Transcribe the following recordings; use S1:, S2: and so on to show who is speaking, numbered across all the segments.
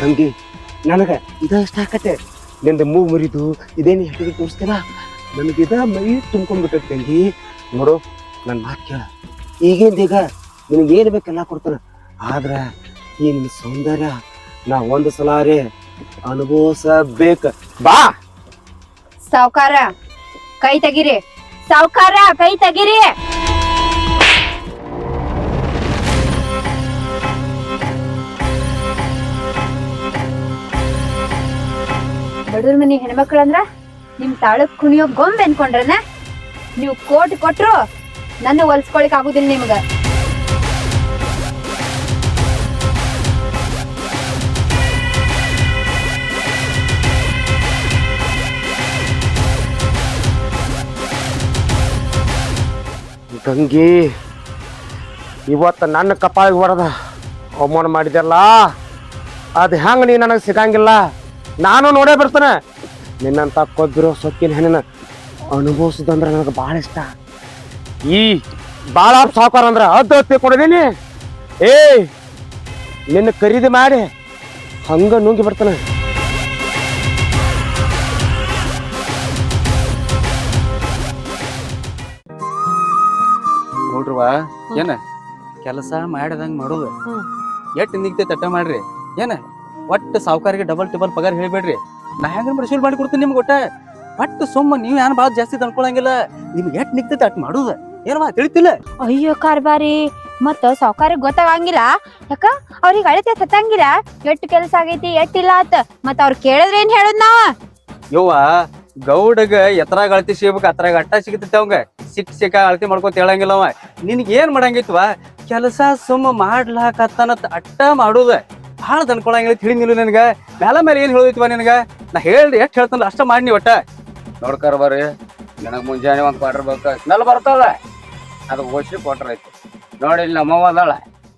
S1: ಕಂಗಿ ನನಗೆ ಇದಷ್ಟ ಆಕತೆ ನಿಂದ ಮೂಗು ಮುರಿದು ಇದೇನು ತೋರಿಸ್ತಿಲ್ಲ ನನಗೆ ಇದ ಮೈ ತುಂಬ್ಕೊಂಡ್ಬಿಟ್ಟೈತೆ ತಂಗಿ ನೋಡು ನನ್ನ ಮಾತು ಕೇಳ. ಈಗೇನು ಈಗ ನಿನಗೆ ಏನು ಬೇಕೆಲ್ಲ ಕೊಡ್ತಾನೆ. ಆದ್ರೆ ಈ ನಿನ್ನ ಸೌಂದರ್ಯ, ನಾ ಒಂದು ಸಲಾರೆ ಅನುಭವಿಸಬೇಕು. ಬಾ!
S2: ಸಾವುಕಾರ, ಕೈ ತೆಗಿರಿ. ಸಾವುಕಾರ, ಕೈ ತೆಗಿರಿ. ಬಡವ್ರ ಮನಿ ಹೆಣ್ಮಕ್ಳಂದ್ರ ನಿಮ್ ತಾಳಕ್ ಕುಣಿಯೋ ಗೊಂಬೆ ಅನ್ಕೊಂಡ್ರನ ನೀವು ಕೋಟ್ ಕೊಟ್ರು ನನ್ನ ಹೊಲ್ಸ್ಕೊಳಕ್ ಆಗುದಿಲ್ಲ ನಿಮ್ಗ.
S1: ಗಂಗಿ, ಇವತ್ತು ನನ್ನ ಕಪಾಳಿಗೆ ಹೊಡೆದ ಅವಮಾನ ಮಾಡಿದೆಲ್ಲ ಅದು ಹೆಂಗೆ ನೀ ನನಗೆ ಸಿಗಂಗಿಲ್ಲ? ನಾನು ನೋಡೇ ಬರ್ತಾನೆ. ನಿನ್ನಂತ ಕೊಬ್ಬಿರೋ ಸೊಕ್ಕಿನ ಹೆಣ್ಣಿನ ಅನುಭವಿಸಿದಂದ್ರೆ ನನಗೆ ಭಾಳ ಇಷ್ಟ. ಈ ಭಾಳ ಸಾವುಕಾರ ಅಂದ್ರೆ ಅದ್ದು ಹತ್ತಿ ಕೊಡದೀನಿ ಏ ನಿನ್ನ ಖರೀದಿ ಮಾಡಿ ಹಂಗ ನುಂಗಿ ಬರ್ತಾನೆ.
S3: ನೋಡ್ರವಾ ಏನ? ಕೆಲಸ ಮಾಡಿದಂಗ ಮಾಡೋದು. ಎಟ್ಟು ನಿಗ್ತೈತೆ ತಟ್ಟ ಮಾಡ್ರಿ. ಏನ? ಒಟ್ಟು ಸಾವುಕಾರಿಗೆ ಡಬಲ್ ಟಿಬಲ್ ಪಗಾರ ಹೇಳ್ಬೇಡ್ರಿ. ನಾ ಹೆಂಗ ರಿಸೀವ್ ಮಾಡಿ ಕೊಡ್ತೀನಿ ನಿಮ್ಗೆ ಒಟ್ಟೆ? ಒಟ್ಟು ಸುಮ್ಮ ನೀವು ಏನ್ ಭಾಳ ಜಾಸ್ತಿ ತಂದ್ಕೊಳಂಗಿಲ್ಲ ನಿಮ್ಗೆ ಎಟ್ ನಿಗ್ತೈತೆ ಅಟ್ ಮಾಡುದ. ಏನವಾ ತಿಳಿತಿಲ್ಲ.
S2: ಅಯ್ಯೋ ಕಾರ್ಬಾರಿ ಮತ್ತ ಸಾವ್ಕಾರಿಗೆ ಗೊತ್ತಾಗಂಗಿಲ್ಲ. ಯಾಕ? ಅವ್ರಿಗೆ ಅಳತೆ ಹತ್ತಂಗಿಲ್ಲ. ಎಟ್ ಕೆಲಸ ಆಗೈತಿ ಎಟ್ ಇಲ್ಲ ಆತ. ಮತ್ತ ಅವ್ರು ಕೇಳಿದ್ರೆ ಏನ್ ಹೇಳುದ್ ನಾವ?
S3: ಯವ್ವ ಗೌಡಗ ಎತ್ತರಾಗ ಅಳತಿ ಸಿಗ್ಬೇಕು ಅತ್ರಾಗ ಅಟ್ಟ ಸಿಗತೈತೆ ಅವಂಗ. ಸಿಕ್ ಸಿಕ್ಕ ಅಳತಿ ಮಾಡ್ಕೊತ ಹೇಳಂಗಿಲ್ಲ ಅವ. ನಿನ್ಗೆ ಏನ್ ಮಾಡಂಗಿತ್ವ? ಕೆಲಸ ಸುಮ್ಮ ಮಾಡ್ಲಾಕತ್ತಾನತ್ ಅಟ್ಟ ಮಾಡುದ. ಭಾಳ ದನ್ಕೊಳಂಗಿಲ್ಲ ತಿಳಿನಿಲ್ಲ ನಿನಗ. ಮ್ಯಾಲ ಮೇಲೆ ಏನು ಹೇಳೈತಿವ ನಿನಗೆ? ನಾ ಹೇಳ್ರಿ ಎಷ್ಟು ಹೇಳ್ತಾನಲ್ಲ ಅಷ್ಟ ಮಾಡಿ ಒಟ್ಟ. ನೋಡ್ಕರ್ ಬರ್ರಿ ನನಗೆ ಮುಂಜಾನೆ ಒಂದು ಕ್ವಾರ್ಟರ್ ಬೇಕು ಸ್ಮೆಲ್ ಬರ್ತದ. ಅದು ಓಸಿ ಕ್ವಾರ್ಟರ್ ಐತಿ. ನೋಡಿ ಇಲ್ಲಿ ನಮ್ಮವ್ವ ಅದಾಳ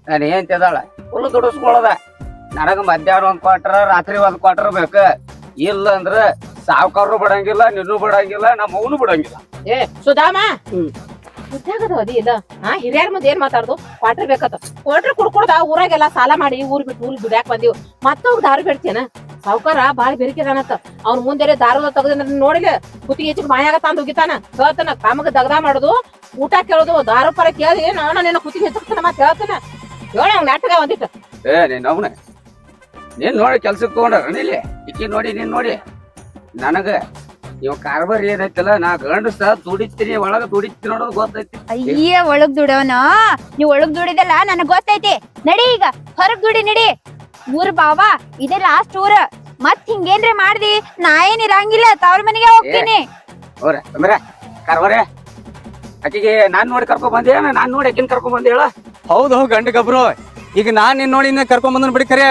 S3: ನಾನು ಏನು ತಿದಾಳ ಫುಲ್ ದುಡಿಸ್ಕೊಳ್ಳದ ನನಗ ಮಧ್ಯಾಹ್ನ ಒಂದು ಕ್ವಾರ್ಟರ್ ರಾತ್ರಿ ಒಂದು ಕ್ವಾರ್ಟರ್ ಬೇಕು. ಇಲ್ಲ ಅಂದ್ರೆ ಸಾವ್ಕಾರರು ಬಿಡಂಗಿಲ್ಲ ನಿನ್ನೂ ಬಿಡಂಗಿಲ್ಲ ನಮ್ಮ ಅವನು ಬಿಡಂಗಿಲ್ಲ.
S4: ಏ ಸುಧಾಮ. ಉದ್ಯೋಗದ ಅದಿ ಇಲ್ಲ. ಆ ಹಿರಿಯರ್ ಮುಂದೆ ಏನ್ ಮಾತಾಡುದು? ಕ್ವಾರ್ಟರ್ ಬೇಕತ್ತ ಕ್ವಾರ್ಟರ್ ಕುಡ್ಕೊಡ್ದ ಊರಾಗೆಲ್ಲ ಸಾಲ ಮಾಡಿ, ಊರ್ ಬಿಟ್ಟು, ಊರ್ ದುಡ್ಯಾಕ್ ಬಂದಿವ್. ಮತ್ತವ್ ದಾರು ಬಿಡ್ತೇನ? ಸಾವುಕಾರ ಬಾಳ ಬೆರಿಕೆದಾನತ್ತ ಅವ್ನ ಮುಂದೆ ದಾರು ತೆಗ್ದ ನೋಡಿಲ್ಲ ಕುತ್ತಿಗೆ ಹೆಚ್ಚಿಗೆ ಮಾಯಾಗ ತಂದು ಹೋಗಿತಾನ ಹೇಳ್ತಾನ, ಕಾಮಗ ದಗದ ಮಾಡುದು, ಊಟ ಕೇಳುದು, ದಾರು ಪರ ಕೇಳಿ ನಾನು ನಿನ್ನ ಕುತ್ತಿಗೆ ಹೆಚ್ಚಾನ ಮತ್ತೆ ಹೇಳ್ತಾನ. ಹೇಳ ಅವ್ನ ನಾಟಕ ಒಂದಿಟ್ಟು.
S3: ಏ, ನೀನ್ ಅವನ. ನೀನ್ ನೋಡಿ ಕೆಲ್ಸಕ್ಕೆ ತಗೊಂಡ್ರ ಇಕ್ಕಿ ನೋಡಿ, ನೀನ್ ನೋಡಿ. ನನಗ ಇವ ಕಾರ್ಬಾರ್ ಏನೈತಲ್ಲ ನಾ ಗಂಡಸ ದುಡಿತೀನಿ ಒಳಗ ದುಡಿತೀನಿ ನೋಡೋದು ಗೊತ್ತೈತಿ.
S2: ಅಯ್ಯ ಒಳಗ್ ದುಡೋನ? ನೀವ್ ಒಳಗ್ ದುಡಿದಲ್ಲ ನನಗ್ ಗೊತ್ತೈತಿ. ನಡಿ ಈಗ ಹೊರಗ್ ದುಡಿ ನಡಿ. ಊರ್ ಬಾವಾ ಇದೇ ಲಾಸ್ಟ್ ಊರ. ಮತ್ ಹಿಂಗೇನ್ರಿ ಮಾಡ್ದಿ? ನಾ ಏನ್ ಇರಂಗಿಲ್ಲ ತವ್ರ ಮನೆಗೆ ಹೋಗ್ತೀನಿ.
S3: ಅವ್ರ ಅಂದ್ರೆ ಕಾರ್ಬಾರೆ ಆಕಿಗೆ ನಾನ್ ನೋಡಿ ಕರ್ಕೊಂಡ್ ಬಂದೆ ನಾನ್ ನೋಡಿ ಆಕಿನ ಕರ್ಕೊಂಡ್ ಬಂದೆ ಹೇಳ? ಹೌದು ಗಂಡ ಗಬ್ರು. ಈಗ ನಾನ್ ನಿನ್ ನೋಡಿ ಇನ್ನ ಕರ್ಕೊಂಡ್ ಬಂದನ್ ಬಿಡಿ ಖರೆ.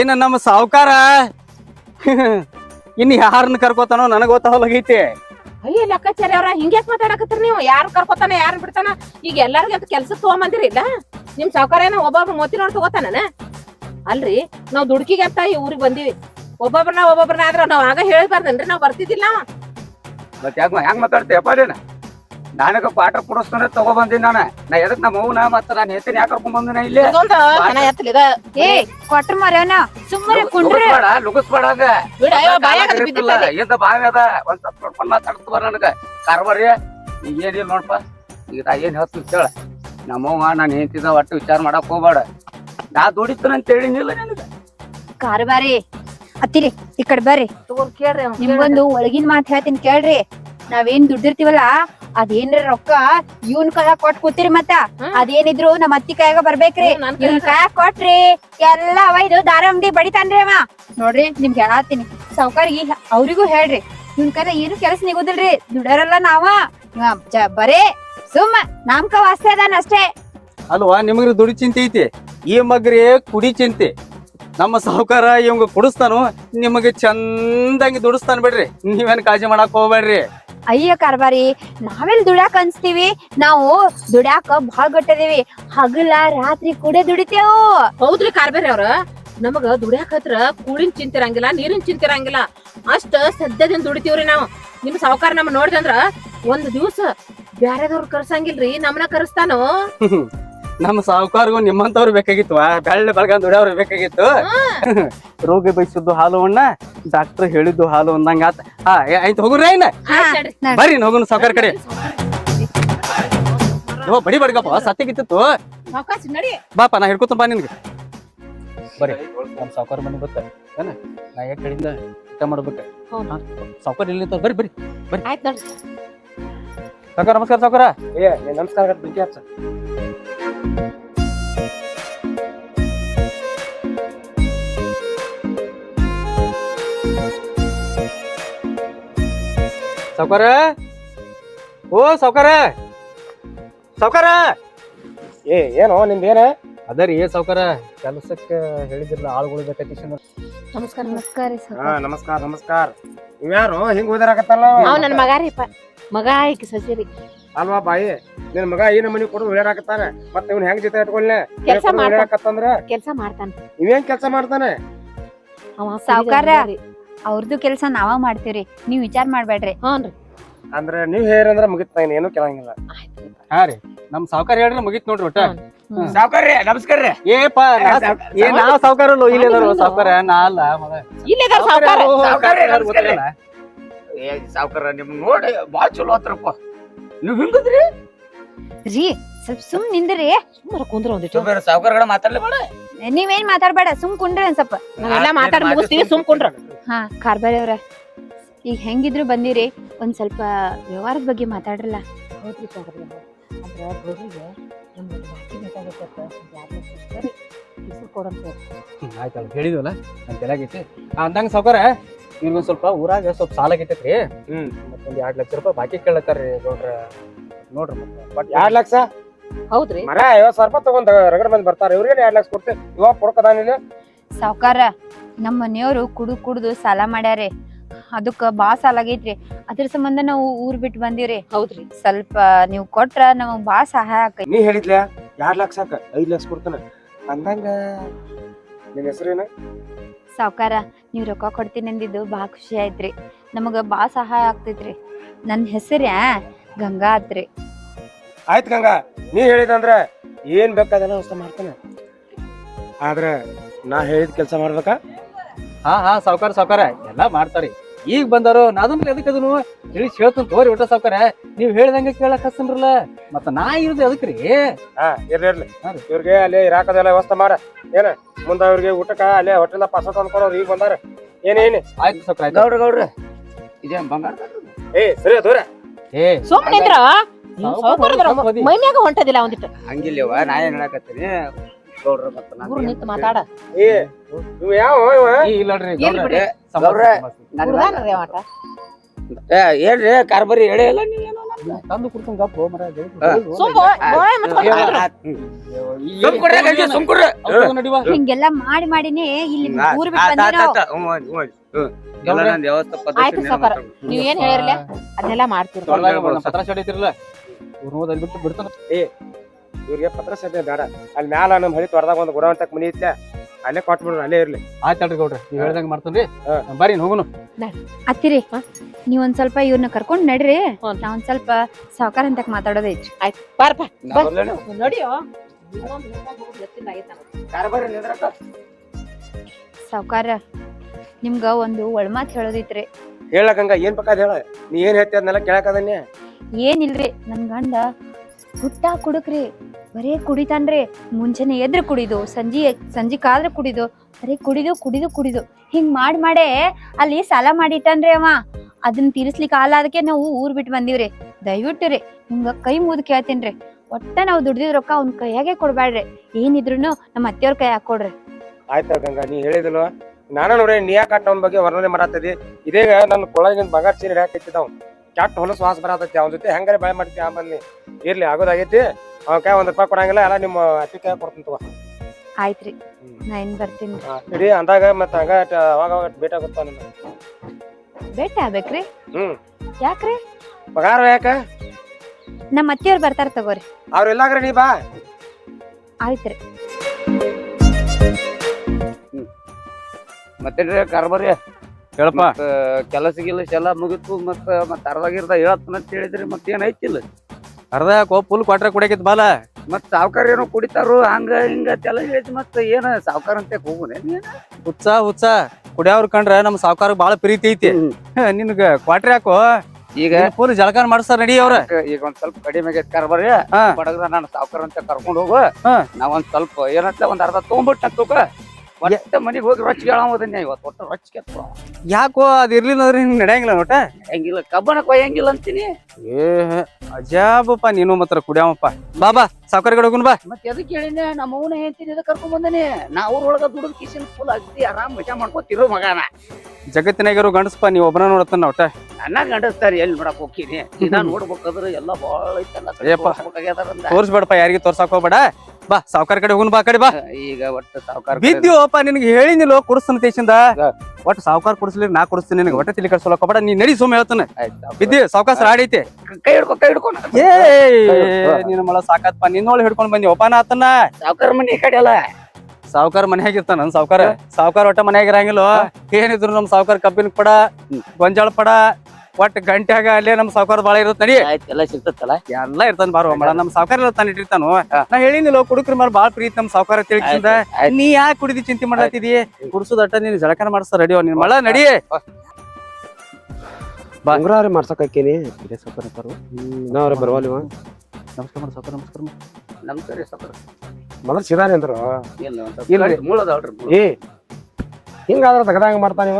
S3: ಇನ್ನ ನಮ್ಮ ಸಾವುಕಾರ. ಇನ್ ಯಾರನ್ನ ಕರ್ಕೋತಾನೋ ನನಗ್ ಗೊತ್ತಾಗಲಾಗೈತಿ
S4: ಅಯ್ಯ ಲೆಕ್ಕಾಚಾರಿ ಅವ್ರ ಹಿಂಗ್ಯಾಕ್ ಮಾತಾಡಕತ್ರಿ ನೀವು? ಯಾರು ಕರ್ಕೋತಾನ ಯಾರು ಬಿಡ್ತಾನ? ಈಗ ಎಲ್ಲಾರ್ಗ ಅಂತ ಕೆಲ್ಸ ತಗೊಂಬಂದಿರಿ ಇಲ್ಲ? ನಿಮ್ ಸಹಕಾರ ಏನೋ ಒಬ್ಬೊಬ್ರು ಮೋತಿ ನೋಡಿ ತಗೋತಾನ ಅಲ್ರಿ ನಾವ್ ದುಡ್ಕಿಗೆ ಅಂತ ಈ ಊರಿಗೆ ಬಂದಿವಿ. ಒಬ್ಬೊಬ್ರನ್ನ ಒಬ್ಬೊಬ್ರನ್ನ ಆದ್ರ ನಾವ್ ಆಗ ಹೇಳ್ಬಾರ್ದನ್ರಿ ನಾವ್ ಬರ್ತಿದ್ದಿಲ್ಲ
S3: ಮತ್ ಮಾತಾಡ್ತೇವೆ ಮಾತಾಡ್ತೀಯಪ್ಪ ನೀನ್ ನನಗ ಪಾಠ ಪುಡಸ್ಕೊಂಡ್ರೆ ತಗೋ ಬಂದೀನಿ ನಾನು. ನಾ ಎದಕ್ ನಮ್ಮ ಅವ್ನ ಮತ್ತ ನಾನು ಹೆತ್ತಿನ ಯಾಕ ಕರ್ಕೊಂಡ್ ಬಂದಿನ ಇಲ್ಲಿ?
S4: ಇದೊಂದು
S2: ಏ ಕೊಟ್ರ ಮರ್ಯಾನ? ಸುಮ್ಮನೆ ಕುಂಡ್ರಿ
S3: ಲುಗಸ್ಬೇಡ ಲುಗಸ್ಬೇಡ ಹಂಗ.
S4: ಬಿಡ.
S3: ಇಂತ ಬಾವಿ ಅದ. ಒಂದ್ ಸ್ವಲ್ಪ ನೋಡ್ಕೊಂಡ್ ಮಾತಾಡ್ತ ಬರ ನನಗ. ಕಾರ್ಬಾರಿ ಈಗ ಏನಿಲ್ಲ ನೋಡಪ್ಪ ಈಗ ನಾ ಏನ್ ಹೇಳ್ತೀನಿ ಕೇಳ. ನಮ್ಮವ್ವ ನಾನು ಹೆಂತಿದ ಒಟ್ಟು ವಿಚಾರ ಮಾಡಕ್ ಹೋಗ್ಬೇಡ. ನಾ ದುಡಿತನ ಅಂತ ಹೇಳಿನಿಲ್ಲ ನಿನಗ.
S2: ಕಾರ್ಬಾರಿ ಹತ್ತಿರಿ ಈ ಕಡೆ ಬರ್ರಿ. ನಿಮ್ಗೊಂದು ಒಳಗಿನ ಮಾತ್ ಹೇಳ್ತೀನಿ ಕೇಳ್ರಿ. ನಾವೇನ್ ದುಡ್ಡಿರ್ತೀವಲ್ಲ ಅದೇನ್ರ ರೊಕ್ಕ? ಇವನ್ ಕೈಯಾಗ ಕೊಟ್ ಕೂತಿರಿ ಮತ್ತ. ಅದೇನಿದ್ರು ನಮ್ಮ ಅತ್ತಿ ಕಾಯಾಗ ಬರ್ಬೇಕ್ರಿ. ಇವನ್ ಕೈಯಾಗ. ಕೊಟ್ರಿ. ಎಲ್ಲ ಇದು ದಾರ ಅಂಗಡಿ ಬಡಿತಾನ್ರಿ ಅವ. ನೋಡ್ರಿ ನಿಮ್ಗೆ ಹೇಳತ್ತೀನಿ. ಸಾವ್ಕಾರಿಗೆ ಅವ್ರಿಗೂ ಹೇಳ್ರಿ. ಇವನ್ ಕೈ ಏನು ಕೆಲಸ ನಿಗೋದಿಲ್ರಿ. ದುಡರಲ್ಲ ನಾವ. ಬರೇ ಸುಮ್ಮ. ನಾಮಕ ವಾಸ್ತೆ ಅದಾನ ಅಷ್ಟೇ.
S3: ಅಲ್ವಾ ನಿಮಗ್ರಿ ದುಡಿ ಚಿಂತೆ ಐತಿ? ಈ ಮಗ್ರಿ ಕುಡಿ ಚಿಂತೆ. ನಮ್ಮ ಸಾಹುಕಾರ ಇವಂಗ ಕುಡಿಸ್ತಾನು ನಿಮಗೆ ಚಂದಂಗಿ ದುಡಿಸ್ತಾನ ಬಿಡ್ರಿ. ನೀವೇನ್ ಕಾಳಜಿ ಮಾಡಕ್ ಹೋಗ್ಬೇಡ್ರಿ.
S2: ಅಯ್ಯ ಕಾರ್ಬಾರಿ ನಾವೆಲ್ ದುಡ್ಯಾಕ ಅನ್ಸ್ತೀವಿ? ನಾವು ದುಡ್ಯಾಕ ಬಹಳ ಗಟ್ಟದೇವಿ. ಹಗಲ ರಾತ್ರಿ ಕೂಡ ದುಡಿತೇವು.
S4: ಹೌದ್ರಿ ಕಾರ್ಬಾರಿ ಅವ್ರ? ನಮಗ ದುಡ್ಯಾಕ ಹತ್ರ ಕೂಳಿನ ಚಿಂತಿರಂಗಿಲ್ಲ ನೀರಿನ ಚಿಂತಿರಂಗಿಲ್ಲ. ಅಷ್ಟ ಸದ್ಯದಿಂದ ದುಡಿತೀವ್ರಿ ನಾವು. ನಿಮ್ ಸಾವುಕಾರ ನಮ್ ನೋಡಿದಂದ್ರ ಒಂದ್ ದಿವ್ಸ ಬ್ಯಾರೆದವ್ರ ಕರ್ಸಂಗಿಲ್ರಿ ನಮ್ನ ಕರೆಸ್ತಾನೋ?
S3: ನಮ್ಮ ಸಾವುಕಾರ್ಗು ನಿಮ್ಮಂತವ್ರು ಬೇಕಾಗಿತ್ತು ಬೆಳ್ಳ ಬೆಳಗಾನ್ ದುಡಿಯವ್ರು ಬೇಕಾಗಿತ್ತು. ರೋಗಿ ಬಯಸಿದ್ದು ಹಾಲು ಅಣ್ಣ ಡಾಕ್ಟರ್ ಹೇಳಿದ್ದು ಹಾಲು ಅಂದಂಗ ಆತ. ಹಾ ಏ, ಆಯ್ತು ಹೋಗುರ ಏನ ಬರ್ರಿ ಹೋಗುನ್ ಸಾವುಕಾರ ಕಡೆ. ಓ ಬಡಿ ಬಡ್ಗಪ್ಪ ಸತ್ತಿಗಿತ್ತು ಬಾಪ ನಾ ಹಿಡ್ಕೊತ ಬಾ ನಿನ್ಗೆ. ಬರ್ರಿ ನಮ್ಮ ಸಾಹುಕಾರ ಮನೆ ಗೊತ್ತ ಏನ? ನಾ ಯಾಕೆ ಕಡೆಯಿಂದ ಊಟ ಮಾಡ್ಬೇಕು
S4: ಸಾಹುಕಾರ
S3: ಸಾವುಕಾರ ಇಲ್ಲಿ ಬರ್ರಿ ಬರ್ರಿ
S4: ಬರ್ರಿ.
S3: ಸಾವುಕಾರ ನಮಸ್ಕಾರ ಸಾವುಕಾರ.
S5: ಏ ನಮಸ್ಕಾರ ಬಿಟ್ಟಿ ಹಚ್ಚ
S3: ಸಾವುಕಾರ ಓ ಸಾವುಕಾರ ಸಾವುಕಾರ
S5: ಏ ಏನೋ ಅದ
S3: ರೀ ಏ ಸಾವುಕಾರ ಕೆಲಸಕ್ಕೆ ಹೇಳಿದ್ರಲ್ಲ ಆಳುಗಳು ಬೇಕೈತಿ
S4: ನಮಸ್ಕಾರ
S2: ನಮಸ್ಕಾರ ರೀ
S5: ಹಾ
S2: ಸಾವ್ಕಾರ
S5: ನಮಸ್ಕಾರ ನಮಸ್ಕಾರ. ಇವ್ಯಾರು ಹಿಂಗ್ ಓದಾರಕತ್ತಲ್ಲ
S4: ಅವ್ ನನ್ನ ಮಗ ರೀಪ ಮಗ ಆಯ್ಕೆ ಸಸಿರಿ
S5: ಅಲ್ವಾ ಬಾಯಿ? ನಿನ್ ಮಗ ಏನ ಮನಿ ಕೊಡು ಉಳ್ಯಾರಾಕತ್ತಾನ ಮತ್ತ ಇವ್ನ ಹೆಂಗ್ ಜೊತೆ ಇಟ್ಕೊಳ್ಳೆ
S4: ಕೆಲ್ಸ ಮಾಡ್ತಾನ.
S5: ಕೆಲಸ
S4: ಕೆಲ್ಸ ಮಾಡ್ತಾನ.
S5: ಇವೇನ್ ಕೆಲಸ ಮಾಡ್ತಾನೆ?
S4: ಅವ
S2: ಸಾವ್ಕಾರ.
S4: ಕುಡಿದ
S2: ಅವ್ರದ್ದು ಕೆಲಸ ನಾವ ಮಾಡ್ತೀವ್ರಿ. ನೀವ್ ವಿಚಾರ ಮಾಡ್ಬೇಡ್ರಿ.
S4: ಹ್ಞೂನ್ರಿ.
S5: ಅಂದ್ರೆ ನೀವ್ ಹೇರಂದ್ರ ಮುಗಿತ್ ನಾ ಏನು ಕೇಳಂಗಿಲ್ಲ.
S3: ಹಾ ರೀ. ನಮ್ ಸಾವ್ಕಾರ ಹೇಳ್ರಿ ಮುಗಿತ್ ನೋಡ್ರಿ ಒಟ್ಟ.
S5: ಸಾವ್ಕಾರ್ರಿ ನಮಸ್ಕಾರ ರೀ.
S3: ಏಪ ಏ ನಾವ್ ಸಾವುಕಾರ ಇಲ್ಲಿ ಸಾವುಕಾರ ನಾ ಅಲ್ಲ ಮಗ.
S4: ಇಲ್ಲಿದಾರ ಸಾವ್ಕಾರ.
S6: ಏ ನಿಮ್ ನೋಡಿ ಬಾಳ ಚಲೋ ಆತ್ರಪ್ಪ. ನೀವ್ ಹಿಂಗದ್ರಿ
S2: ರೀ ಸ್ವಲ್ಪ ಸುಮ್ ನಿಂದ್ರಿ.
S4: ಸುಮ್ಮನೆ ಕುಂದ್ರ ಒಂದಿಟ್ಟು
S6: ಬೇರೆ ಸಾವ್ಕಾರಗಳ ಮಾತಾಡ್ಲಿ ಬೇಡ.
S2: ನೀವೇನ್ ಮಾತಾಡ್ಬೇಡ ಸುಮ್ ಕುಂಡ್ರಿ ಒಂದ್ ಸ್ವಲ್ಪ.
S4: ನಾವೆಲ್ಲ ಮಾತಾಡಿ ಮುಗಿಸ್ತೀವಿ ಸುಮ್ ಕುಂಡ್ರ.
S2: ಹಾ ಕಾರ್ಬಾರಿ ಅವ್ರ ಈಗ ಹೆಂಗಿದ್ರು ಬಂದಿರಿ ಒಂದ್ ಸ್ವಲ್ಪ ವ್ಯವಹಾರದ ಬಗ್ಗೆ ಮಾತಾಡ್ರಲ್ಲ.
S4: ಹೌದ್ರಿ ಕಾರ್ಬಾರಿ ಅದ್ರ ಗೌರಿಗೆ ನಮ್ಗೆ ಬಾಕಿ ಬೇಕಾಗತ್ತ ಹೆಸರು ಕೊಡಂತ
S3: ಆಯ್ತಲ್ಲ ಹೇಳಿದ್ವಲ್ಲ ನನ್ ತಲೆಯಾಗೈತಿ ಅಂದಂಗ ಸಾವುಕಾರ ಇವ್ರಿಗೊಂದ್ ಸ್ವಲ್ಪ ಊರಾಗ ಸ್ವಲ್ಪ ಸಾಲ ಆಗೈತೈತ್ರಿ
S5: ಹ್ಮ್.
S3: ಮತ್ತೊಂದ್ ಎರಡ್ ಲಕ್ಷ ರೂಪಾಯಿ ಬಾಕಿ ಕೇಳತ್ತಾರ್ರಿ ನೋಡ್ರ. ನೋಡ್ರಿ ಮತ್ತೆ. ಬಟ್
S5: ಎರಡ್ ಲಕ್ಷ?
S4: ಹೌದ್ರಿ.
S5: ಮರ ಐವತ್ ಸಾವಿರ ರೂಪಾಯಿ ತಗೊಂಡ್ ರಗಡ ಮಂದಿ ಬರ್ತಾರ. ಇವ್ರಿಗೆ ಎರಡ್ ಲಕ್ಷ ಕೊಡ್ತೇವೆ ಇವಾಗ ಕೊಡ್ಕದಾನಿಲ್ಲ
S2: ಸಾವ್ಕಾರ ನಮ್ಮ ಮನೆಯವರು ಕುಡು ಕುಡಿದು ಸಾಲ ಮಾಡ್ಯಾರಿ. ಅದಕ್ಕ ಬಾ ಸಾಲ ಆಗೈತ್ರಿ. ಅದ್ರ ಸಂಬಂಧ ನಾವು ಊರ್ ಬಿಟ್ಟು ಬಂದಿವ್ರಿ.
S4: ಹೌದ್ರಿ.
S2: ಸ್ವಲ್ಪ ನೀವು ಕೊಟ್ರ ನಮಗ್ ಬಾ ಸಹಾಯ ಆಕೈತಿ.
S5: ನೀ ಹೇಳಿದ್ಲ? ಎರಡ್ ಲಕ್ಷ ಸಾಕ ಐದ್ ಲಕ್ಷ ಕೊಡ್ತಾನೆ. ಅಂದಂಗ ನಿನ್ ಹೆಸರೇನ?
S2: ಸಾವ್ಕಾರ ನೀವು ರೊಕ್ಕ ಕೊಡ್ತೀನಿ ಅಂದಿದ್ದು ಭಾಳ ಖುಷಿ ಆಯ್ತ್ರಿ. ನಮಗೆ ಬಾ ಸಹಾಯ ಆಗ್ತೈತ್ರಿ. ನನ್ನ ಹೆಸರ್ಯಾ ಗಂಗಾ ಆತ್ರಿ
S5: ಆಯ್ತು ಗಂಗಾ ನೀ ಹೇಳಿದಂದ್ರ ಏನ್ ಬೇಕಾದೆಲ್ಲ ವ್ಯವಸ್ಥೆ ಮಾಡ್ತಾನೆ. ಆದ್ರೆ ನಾ ಹೇಳಿದ ಕೆಲಸ ಮಾಡ್ಬೇಕಾ?
S3: ಹಾ ಹಾ ಸಾವುಕಾರ ಸಾವುಕಾರ ಎಲ್ಲ ಮಾಡ್ತಾರಿ. ಈಗ ಬಂದಾರು ಅದನ್ನ ಎದಕ್ ಅದನ್ನು? ತಿಳಿಸಿ ಹೇಳ್ತಾನ ತೋರಿ ಊಟ ಸಾವ್ಕಾರ. ನೀವ್ ಹೇಳ್ದಂಗೆ ಕೇಳಕ್ ಹಸ್ತನ್ರಲ್ಲ ಮತ್ತ ನಾ ಇರೋದು ಅದಕ್ರಿ
S5: ಹಾ ಇರ್ಲಿ ಇರ್ಲಿ. ಇವ್ರಿಗೆ ಅಲ್ಲಿ ಇರಾಕದೆಲ್ಲ ವ್ಯವಸ್ಥೆ ಮಾಡ ಏನ ಮುಂದ ಅವ್ರಿಗೆ ಊಟಕ್ಕ ಅಲ್ಲೇ ಹೋಟೆಲ್ ಪಾಸ ತಂದ್ಕೊಡೋರು ಈಗ ಬಂದಾರ. ಏನೇನು
S3: ಆಯ್ತು ಸಾವ್ಕಾರ ಆಯ್ತು.
S6: ಗೌಡ್ರ ಗೌಡ್ರ. ಇದೇನ್ ಬಂಗಾರ?
S5: ಏ ಸರಿ ದೂರ.
S3: ಏ
S4: ಸುಮ್ಮನೆ ನಿಂದ್ರ? ಸಾವ್ಕಾರದ್ರ ಮೈ ಮ್ಯಾಗ ಹೊಂಟದಿಲ್ಲ ಒಂದಿಟ್ಟು
S6: ಹಂಗಿಲ್ಲವ ನಾ ಏನ್ ಹೇಳಕತ್ತೀನಿ? ಗೌಡ್ರ ಮತ್ತ ನಾನ್
S4: ಊರ್
S6: ಏನ್
S4: ಮಾತಾಡ.
S5: ಏ ಇವ್ ಯಾವ ಇವ.
S6: ಗೌಡ್ರೆ.
S4: ಅವಾಟ
S6: ಏ, ಏನ್ರಿ ಕಾರ್ಬರಿ ಹೇಳೇ ಇಲ್ಲ ನೀವೇನು
S3: ತಂದು ಗಪ್ಪ ಮರ
S6: ಕೊಡ್ರಿ.
S2: ಮಾಡಿ ಮಾಡಿನೇ ಇಲ್ಲಿ ಊರ್ ನಾವು
S4: ಏನ್ ಹೇಳಿರ್ಲೆ ಅದನ್ನೆಲ್ಲ ಮಾಡ್ತೀರಿ.
S3: ಬಿಡ್ತಾನ?
S5: ಇವ್ರಿಗೆ ಪತ್ರ ಸದ್ಯ ಬೇಡ. ಅಲ್ಲಿ ಮ್ಯಾಲ ನಮ್ಮ ಹಳಿ ತೊಡ್ದಾಗ ಒಂದು ಗುಡವಂತಕ್ ಮನಿ ಐತ್ಲೆ ಅಲ್ಲೇ ಕೊಟ್ಬಿಡ್ರಿ ಅಲ್ಲೇ ಇರ್ಲಿ.
S3: ಆಯ್ತಲ್ರಿ ಗೌಡ್ರಿ ನೀವು ಹೇಳ್ದಂಗೆ ಮಾಡ್ತೀನಿ
S5: ಬರೀ
S3: ಬರ್ರಿ ಹೋಗುನು.
S2: ಅತ್ತಿರಿ ನೀವು ಒಂದ್ ಸ್ವಲ್ಪ ಇವ್ರನ್ನ ಕರ್ಕೊಂಡ್ ನಡ್ರಿ. ನಾ ಒಂದ್ ಸ್ವಲ್ಪ ಸಾವ್ಕಾರ ಅಂತ ಮಾತಾಡೋದೈತ್ರಿ
S4: ಆಯ್ತು? ನಡಿಯೋ?
S6: ನಿಂದ್ರಕ್ಕ.
S2: ಸಾವ್ಕಾರ ನಿಮ್ಗ ಒಂದು ಒಳ್ಮಾತ್ ಹೇಳೋದೈತ್ರಿ.
S5: ಹೇಳಕಂಗ ಏನ್ ಬೇಕಾದ ಹೇಳ. ನೀ ಏನ್ ಹೇಳ್ತಿ ಅದನ್ನೆಲ್ಲ ಕೇಳಕದನ್ನೇ
S2: ಏನಿಲ್ರಿ ನನ್ ಗಂಡ ಹುಟ್ಟ ಕುಡುಕ್ರಿ. ಬರೀ ಕುಡಿತಾನ್ರಿ. ಮುಂಚೆನೆ ಎದ್ರ ಕುಡಿದು, ಸಂಜೆ ಸಂಜೆ ಕಾದ್ರೆ ಕುಡಿದು, ಬರೀ ಕುಡಿದು ಕುಡಿದು ಕುಡಿದು. ಹಿಂಗ್ ಮಾಡಿ ಮಾಡೇ ಅಲ್ಲಿ ಸಾಲ ಮಾಡಿಟ್ಟಾನ್ರಿ ಅವ. ಅದನ್ನ ತೀರಿಸ್ಲಿಕ್ಕೆ ಆಲ ಅದಕ್ಕೆ ನಾವು ಊರ್ ಬಿಟ್ಟು ಬಂದಿವ್ರಿ. ದಯವಿಟ್ಟು ರೀ ಹಿಂಗ ಕೈ ಮುಗಿದು ಕೇಳ್ತೀನ್ರಿ. ಒಟ್ಟ ನಾವು ದುಡ್ದಿದ್ ರೊಕ್ಕ ಅವ್ನ ಕೈಯಾಗೆ ಕೊಡ್ಬೇಡ್ರಿ ಏನಿದ್ರು ನಮ್ಮ ಅತ್ತೆಯವ್ರ ಕೈ ಹಾಕೊಡ್ರಿ
S5: ಆಯ್ತ ಗಂಗಾ, ನೀ ಹೇಳಿದ್ಲು ನಾನು ನೋಡ್ರಿ, ನೀ ಯಾಕೆ ಬಗ್ಗೆ ವರ್ಣನೆ ಮಾಡತ್ತದಿ ಇದೇಗ ನನ್ನ ಕೊಳಗಿನ ಬಂಗಾರ ಚೀನಿ ಹಾಕೈತಿದ ಅವ್ನು. ಕೆಟ್ಟ ಹೊಲಸು ವಾಸ ಬರತೈತಿ ಅವ್ನ ಜೊತೆ ಹೆಂಗಾರೆ ಬೆಳೆ ಮಾಡ್ತಿ ಆಮೇಲೆ ಇರ್ಲಿ ಆಗೋದಾಗೈತಿ. ಅವ್ನ ಕೈ ಒಂದ್ ರೂಪಾಯಿ ಕೊಡಂಗಿಲ್ಲ ಎಲ್ಲ ನಿಮ್ಮ ಅತ್ತಿ ಕೈ ಕೊಡ್ತೀನಿ ತಗೋ.
S2: ಆಯ್ತ್ರಿ. ನಾ ಏನ್ ಬರ್ತೀನಿ.
S5: ಹಾ, ಇಡೀ ಅಂದಾಗ ಮತ್ತೆ ಹಂಗ ಅವಾಗ ಅವಾಗ ಭೇಟಿ ಆಗುತ್ತ ನಿಮ್ಮ
S2: ಭೇಟಿ ಆಗ್ಬೇಕ್ರಿ?
S5: ಹ್ಮ್.
S2: ಯಾಕ್ರಿ?
S5: ಪಗಾರ ಯಾಕ?
S2: ನಮ್ಮ ಅತ್ತಿಯವ್ರು ಬರ್ತಾರ ತಗೋರಿ.
S5: ಅವ್ರು ಎಲ್ಲಾಗ್ರ ನೀ ಬಾ.
S2: ಆಯ್ತ್ರಿ.
S6: ಮತ್ತೇನ್ರಿ ಕಾರ್ಬಾರಿ?
S3: ಹೇಳಪ್ಪ.
S6: ಕೆಲಸ ಗಿಲಸ ಎಲ್ಲ ಮುಗಿತು ಮತ್ತ ಮತ್ತ ಅರ್ಧ ಗಿರ್ದ ಹೇಳತ್ ಅಂತ ಹೇಳಿದ್ರಿ ಮತ್ತ ಏನ್ ಐತಿಲ್ಲ.
S3: ಅರ್ಧ ಯಾಕೋ ಫುಲ್ ಕ್ವಾಟ್ರ ಕುಡಿಯಕಿತ್ ಬಾಲ?
S6: ಮತ್ ಸಾವ್ಕಾರ ಏನೋ ಕುಡಿತಾರು ಹಂಗ ಹಿಂಗ ತೆಲ ಹೇಳಿದ್ ಮತ್ತ ಏನ ಸಾವ್ಕಾರ ಅಂತ ಹೋಗುನೆ
S3: ಉತ್ಸಾಹ ಉತ್ಸಾಹ ಕುಡಿಯವ್ರ ಕಂಡ್ರ ನಮ್ ಸಾವ್ಕಾರ ಬಾಳ ಪ್ರೀತಿ ಐತಿ. ನಿನ್ಗ ಕ್ವಾಟ್ರ ಯಾಕೋ?
S6: ಈಗ?
S3: ಫುಲ್ ಜಳಕಾನ್ ಮಾಡಿಸ್ತಾರ ನಡಿ ಅವ್ರ.
S6: ಈಗ ಒಂದ್ ಸ್ವಲ್ಪ ಕಡಿಮೆ ಆಗೈತಿ
S3: ಹಾ.
S6: ಬಡಗ್ರ ನಾನು ಸಾವ್ಕಾರ ಅಂತ ಕರ್ಕೊಂಡ್ ಹೋಗು.
S3: ಹಾ.
S6: ನಾವ್ ಒಂದ್ ಸ್ವಲ್ಪ ಏನಂತ ಒಂದ್ ಅರ್ಧ ತಗೊಂಡ್ಬಿಟ್ಟ ತೂಕ. ಒಟ್ಟ ಮನಿಗ್ ಹೋಗಿ ರೊಚ್ಚ ನೀ ಇವತ್ತು ಒಟ್ಟ ರೊಚ್ಚ ಕೆತ್ತ
S3: ಯಾಕೋ ಅದು ಇರ್ಲಿಲ್ಲ ಅಂದ್ರೆ ಹಿಂಗೆ ನಡೆಯಂಗಿಲ್ಲ ನೋಟ?
S6: ಹೆಂಗಿಲ್ಲ ಕಬ್ಬನ ಕೊಯ್ಯಂಗಿಲ್ಲ ಅಂತೀನಿ.
S3: ಏ ಅಜಾಬಪ್ಪ ನೀನು ಮಾತ್ರ ಕುಡಿಯವಪ್ಪ. ಬಾಬಾ ಸಾವ್ಕಾರ ಕಡೆ ಹೋಗುನ್ ಬಾ.
S6: ಮತ್ತೆ ಎದಕ್ಕೆ ಹೇಳಿನೆ ನಮ್ಮ ಅವನ ಹೇಳ್ತೀನಿ ಕರ್ಕೊಂಡ್ ಬಂದನೆ? ನಾ ಅವ್ರ ಒಳಗ ದುಡಿದ್ ಕಿಶನ್ ಫುಲ್ ಆಗ್ತಿ ಆರಾಮ್ ಮಜಾ ಮಾಡ್ಕೋತಿರೋ ಮಗನ.
S3: ಜಗತ್ತಿನಾಗಿರೋ ಗಂಡಸ್ಪ ನೀವ್ ಒಬ್ಬನ ನೋಡತ್ತನ ಒಟ್ಟ?
S6: ನನ್ನ ಗಂಡಸ್ತಾರ ಎಲ್ಲಿ ನೋಡಕ್ ಹೋಗ್ತೀನಿ? ದಿನ ನೋಡ್ಬೇಕಾದ್ರೆ ಎಲ್ಲ ಬಾಳ ಐತಲ್ಲ
S3: ಏಪ್ಪ.
S6: ತೋರ್ಸ್ಬೇಕಾಗ್ಯದಂದ.
S3: ತೋರ್ಸ್ಬೇಡಪ್ಪ ಯಾರಿಗೂ ತೋರ್ಸಾಕ್ ಹೋಗ್ಬೇಡ. ಬಾ ಸಾವ್ಕಾರ ಕಡೆ ಹೋಗುನ್ ಬಾ ಆ ಕಡೆ ಬಾ.
S6: ಈಗ ಒಟ್ಟು ಸಾವ್ಕಾರ
S3: ಬಿದ್ದಿವಪ್ಪ ನಿನ್ಗೆ ಹೇಳಿನಿಲ್ಲೋ ಕುಡಿಸ್ತಾನ ತೇಶಿಂದ ಒಟ್ಟು ಸಾವುಕಾರ ಕೊಡಿಸ್ಲಿ ನಾ ಕೊಡಿಸ್ತೀನಿ ನಿನಗೆ. ಒಟ್ಟ ತಿಳಿ ಕಟ್ಸೋಲಕ್ಕ ಬೇಡ ನೀ ನಡಿ ಸುಮ್ಮ ಹೇಳ್ತಾನೆ. ಬಿದ್ದಿ ಸಾವ್ಕಾಸ ಐತೆ
S6: ಕೈ ಹಿಡ್ಕೊ ಕೈ ಹಿಡ್ಕೊ.
S3: ಏ ನಿನ್ನ ಮಳ ಸಾಕತ್ಪ ನಿನ್ನೋಳು ಹಿಡ್ಕೊಂಡ್ ಬಂದಿ. ಒಪಾನ ಆತನ.
S6: ಸಾವುಕಾರ ಮನೆ ಕಡೆ ಅಲ್ಲ.
S3: ಸಾವ್ಕಾರ ಮನ್ಯಾಗ ಇರ್ತಾನ ನನ್ ಸಾವುಕಾರ. ಸಾವುಕಾರ ಒಟ್ಟ ಮನ್ಯಾಗ ಇರಂಗಿಲ್ಲ ಏನಿದ್ರು ನಮ್ ಸಾವುಕಾರ ಕಬ್ಬಿನ ಪಡ ಗೊಂಜಾಳ ಪಡ ಒಟ್ಟ ಗಂಟ್ಯಾಗ ಅಲ್ಲೇ ನಮ್ ಸಾವ್ಕಾರ ಬಾಳ ಇರುತ್ತೆ ನಡಿ.
S6: ಆಯ್ತು ಎಲ್ಲ ಸಿಗ್ತತ್ತಲ್ಲ
S3: ಎಲ್ಲ ಇರ್ತಾನ ಬಾರೋ ಮಳ ನಮ್ ಸಾವ್ಕಾರ ಎಲ್ಲ ತಾನ ಇಟ್ಟಿರ್ತಾನು? ನಾ ಹೇಳಿನಿಲ್ಲ ಕುಡುಕ್ರ ಮೇಲೆ ಬಾಳ ಪ್ರೀತಿ ನಮ್ ಸಾವುಕಾರ ತಿಳಿಸಿದ. ನೀ ಯಾಕೆ ಕುಡಿದಿ ಚಿಂತೆ ಮಾಡತ್ತಿದಿ ಕುಡ್ಸುದಟ್ಟ ನೀನ್ ಜಳಕನ ಮಾಡಿಸ್ತಾರ ರೆಡಿ ನಿನ್ ಮಳ ನಡಿ. ಬಾ.
S1: ಮಾಡ್ಸಕೇನಿ ಮಾಡ್ಸಕ್
S3: ಇದೇ ಸಾವುಕಾರ ಇರ್ತಾರು.
S1: ನಾವ್ರೆ ಬರವಲ್ವ
S3: ನಮಸ್ಕಾರ ಮಾಡು ಸಾವ್ಕಾರ ನಮಸ್ಕಾರ ಮಾಡು.
S6: ನಮ್ ಸರಿ ಸಾವ್ಕಾರ.
S1: ಮೊದಲು ಸಿದಾರಿ ಅಂದ್ರು.
S6: ಇಲ್ಲ.
S1: ಏ ಹಿಂಗಾದ್ರ ತಗದಂಗ ಮಾಡ್ತಾನಿವ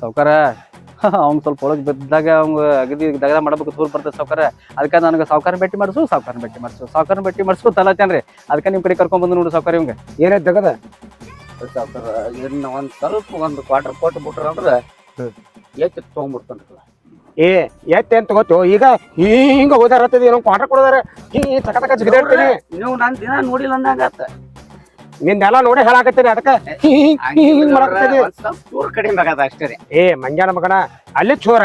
S3: ಸಾವ್ಕಾರ ಅವ್ನ್ ಸ್ವಲ್ಪ ಒಳಗೆ ಬಿದ್ದಾಗ ಅವ್ನು ಅಗದಿ ದಗದ ಮಾಡ್ಬೇಕು ದೂರ ಬರ್ತದೆ ಸಾವ್ಕಾರ. ಅದಕ್ಕೆ ನನಗೆ ಸಾವ್ಕಾರ ಭೇಟಿ ಮಾಡಿಸು ಸಾವ್ಕಾರ ಭೇಟಿ ಮಾಡಿಸು. ಸಾವ್ಕಾರ ಭೇಟಿ ಮಾಡಿಸು ತಲತೇನ್ರಿ ಅದಕ್ಕೆ ನಿಮ್ಮ ಕಡೆ ಕರ್ಕೊಂಡ್ ಬಂದು ನೋಡು ಸಾವುಕಾರ ಇವಂಗೆ.
S1: ಏನೇ ತಗದ
S6: ಸಾವುಕಾರ ಇನ್ನ ಒಂದ್ ಸ್ವಲ್ಪ ಒಂದು ಕ್ವಾರ್ಟರ್ ಕೊಟ್ಟು ಬಿಟ್ರ ಅಂದ್ರೆ. ಎತ್ತಿ ತೊಗೊಂಡ್ಬಿಡ್ತಾನೆ
S1: ಏ ಎತ್ತೆ ಅಂತ ಗೊತ್ತು. ಈಗ ಹಿಂಗ ಹೋದಾರತ್ತದ ಏನೋ ಕ್ವಾರ್ಟರ್ ಕೊಡದಾರ. ಹಿಂಗ ತಕ ತಕ ಜಿಗದಾಡ್ತೀನಿ.
S6: ನೀವು ನಾನು ದಿನ ನೋಡಿಲ್ಲ ಅಂದಂಗಾತ
S1: ನಿಂದೆಲ್ಲ ನೋಡಿ ಹೇಳಾಕತ್ತೀರಿ ಅದಕ್ಕೆ
S6: ಚೂರ್ ಅಷ್ಟೇ ರೀ
S1: ಏ ಮಂಜಾನ ಮಗನ ಅಲ್ಲಿ ಚೋರ